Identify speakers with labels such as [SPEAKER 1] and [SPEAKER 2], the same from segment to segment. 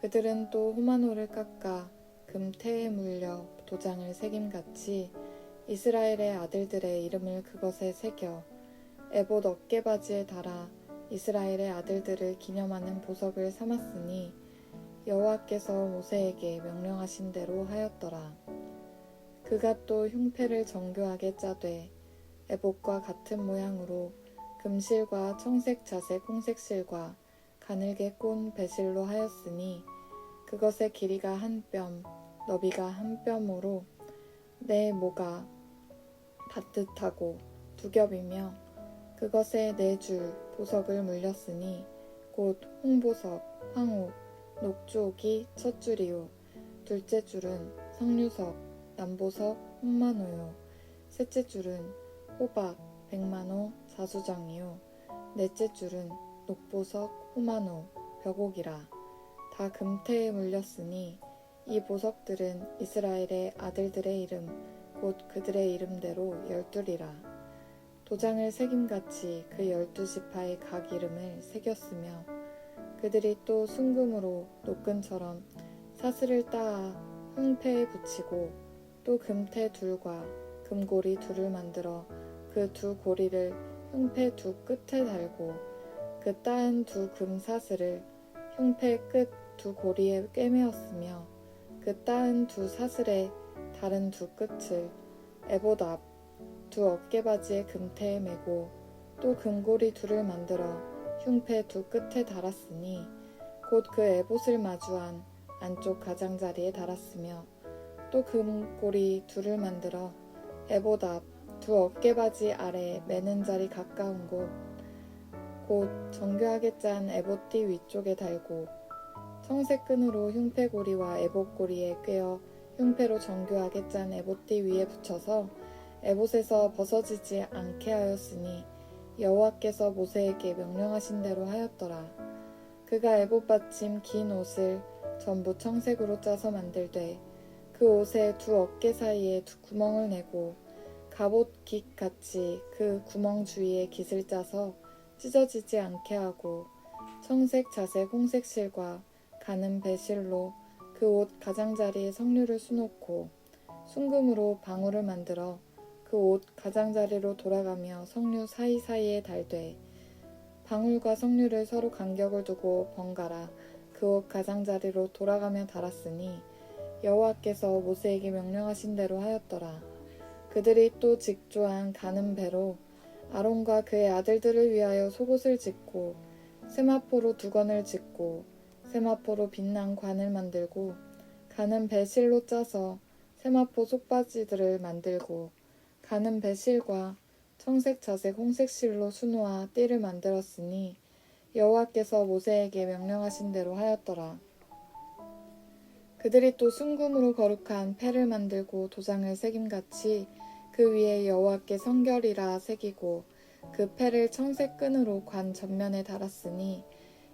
[SPEAKER 1] 그들은 또 호마노를 깎아 금태에 물려 도장을 새김같이 이스라엘의 아들들의 이름을 그것에 새겨 에봇 어깨바지에 달아 이스라엘의 아들들을 기념하는 보석을 삼았으니 여호와께서 모세에게 명령하신 대로 하였더라. 그가 또 흉패를 정교하게 짜되 에봇과 같은 모양으로 금실과 청색, 자색, 홍색 실과 가늘게 꼰 배실로 하였으니 그것의 길이가 한 뼘, 너비가 한 뼘으로 내 모가 바듯하고 두 겹이며 그것에 네 줄 보석을 물렸으니 곧 홍보석, 황옥, 녹주옥이 첫 줄이요. 둘째 줄은 석류석, 남보석, 홍만호요. 셋째 줄은 호박, 백만호, 자수장이요. 넷째 줄은 녹보석, 호만호, 벽옥이라 다 금태에 물렸으니 이 보석들은 이스라엘의 아들들의 이름 곧 그들의 이름대로 열둘이라. 도장을 새김같이 그 열두 지파의 각 이름을 새겼으며 그들이 또 순금으로 노끈처럼 사슬을 따아 흉패에 붙이고 또 금태 둘과 금고리 둘을 만들어 그 두 고리를 흉패 두 끝에 달고 그 따은 두 금사슬을 흉패 끝 두 고리에 꿰매었으며 그 따은 두 사슬의 다른 두 끝을 에봇 앞두 어깨바지의 금태에 메고 또 금고리 둘을 만들어 흉패 두 끝에 달았으니 곧 그 에봇을 마주한 안쪽 가장자리에 달았으며 또 금고리 둘을 만들어 에봇 앞두 어깨바지 아래 매는 자리 가까운 곳 곧 정교하게 짠 에봇띠 위쪽에 달고 청색 끈으로 흉패고리와 에봇고리에 꿰어 흉패로 정교하게 짠 에봇띠 위에 붙여서 에봇에서 벗어지지 않게 하였으니 여호와께서 모세에게 명령하신 대로 하였더라. 그가 에봇 받침 긴 옷을 전부 청색으로 짜서 만들되 그 옷의 두 어깨 사이에 두 구멍을 내고 갑옷 깃 같이 그 구멍 주위에 깃을 짜서 찢어지지 않게 하고 청색, 자색, 홍색 실과 가는 배실로 그 옷 가장자리에 석류를 수놓고 순금으로 방울을 만들어 그 옷 가장자리로 돌아가며 석류 사이사이에 달되 방울과 석류를 서로 간격을 두고 번갈아 그 옷 가장자리로 돌아가며 달았으니 여호와께서 모세에게 명령하신 대로 하였더라. 그들이 또 직조한 가는 배로 아론과 그의 아들들을 위하여 속옷을 짓고 세마포로 두건을 짓고 세마포로 빛난 관을 만들고 가는 배실로 짜서 세마포 속바지들을 만들고 가는 배실과 청색, 자색, 홍색 실로 수놓아 띠를 만들었으니 여호와께서 모세에게 명령하신 대로 하였더라. 그들이 또 순금으로 거룩한 패를 만들고 도장을 새김같이 그 위에 여호와께 성결이라 새기고 그 패를 청색 끈으로 관 전면에 달았으니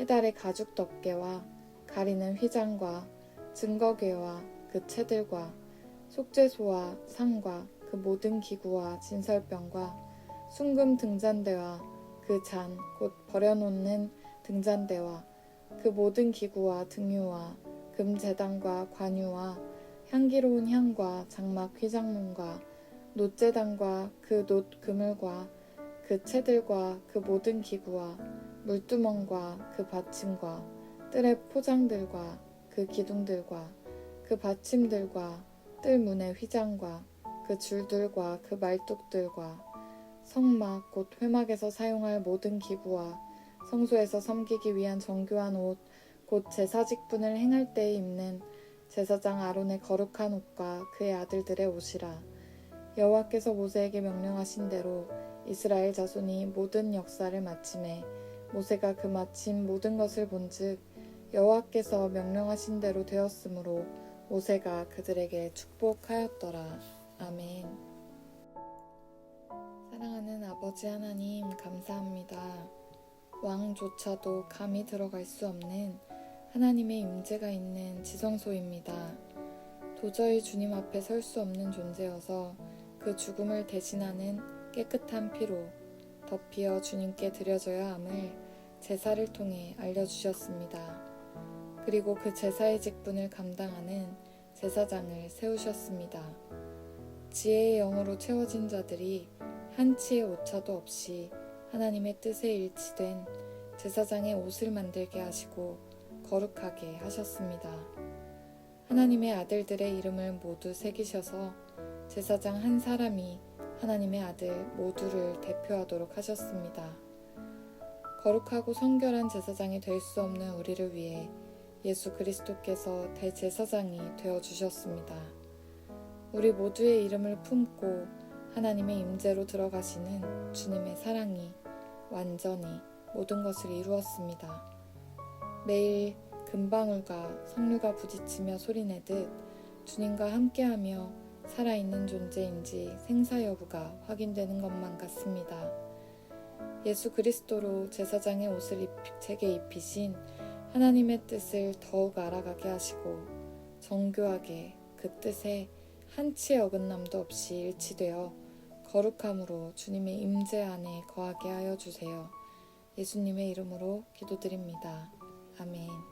[SPEAKER 1] 해달의 가죽 덮개와 가리는 휘장과 증거궤와 그 채들과 속죄소와 상과 그 모든 기구와 진설병과 순금 등잔대와 그 잔 곧 버려놓는 등잔대와 그 모든 기구와 등유와 금제단과 관유와 향기로운 향과 장막 휘장문과 놋제단과 그 놋 그물과 그 채들과 그 모든 기구와 물두멍과 그 받침과 뜰의 포장들과 그 기둥들과 그 받침들과 뜰 문의 휘장과 그 줄들과 그 말뚝들과 성막 곧 회막에서 사용할 모든 기구와 성소에서 섬기기 위한 정교한 옷 곧 제사 직분을 행할 때에 입는 제사장 아론의 거룩한 옷과 그의 아들들의 옷이라. 여호와께서 모세에게 명령하신 대로 이스라엘 자손이 모든 역사를 마침에 모세가 그 마침 모든 것을 본즉 여호와께서 명령하신 대로 되었으므로 모세가 그들에게 축복하였더라 아멘. 사랑하는 아버지 하나님 감사합니다. 왕조차도 감히 들어갈 수 없는 하나님의 임재가 있는 지성소입니다. 도저히 주님 앞에 설 수 없는 존재여서 그 죽음을 대신하는 깨끗한 피로 덮이어 주님께 드려져야 함을 제사를 통해 알려주셨습니다. 그리고 그 제사의 직분을 감당하는 제사장을 세우셨습니다. 지혜의 영으로 채워진 자들이 한치의 오차도 없이 하나님의 뜻에 일치된 제사장의 옷을 만들게 하시고 거룩하게 하셨습니다. 하나님의 아들들의 이름을 모두 새기셔서 제사장 한 사람이 하나님의 아들 모두를 대표하도록 하셨습니다. 거룩하고 성결한 제사장이 될 수 없는 우리를 위해 예수 그리스도께서 대제사장이 되어 주셨습니다. 우리 모두의 이름을 품고 하나님의 임재로 들어가시는 주님의 사랑이 완전히 모든 것을 이루었습니다. 매일 금방울과 석류가 부딪히며 소리내듯 주님과 함께하며 살아있는 존재인지 생사 여부가 확인되는 것만 같습니다. 예수 그리스도로 제사장의 옷을 입, 제게 입히신 하나님의 뜻을 더욱 알아가게 하시고 정교하게 그 뜻에 한치의 어긋남도 없이 일치되어 거룩함으로 주님의 임재 안에 거하게 하여 주세요. 예수님의 이름으로 기도드립니다. 아멘.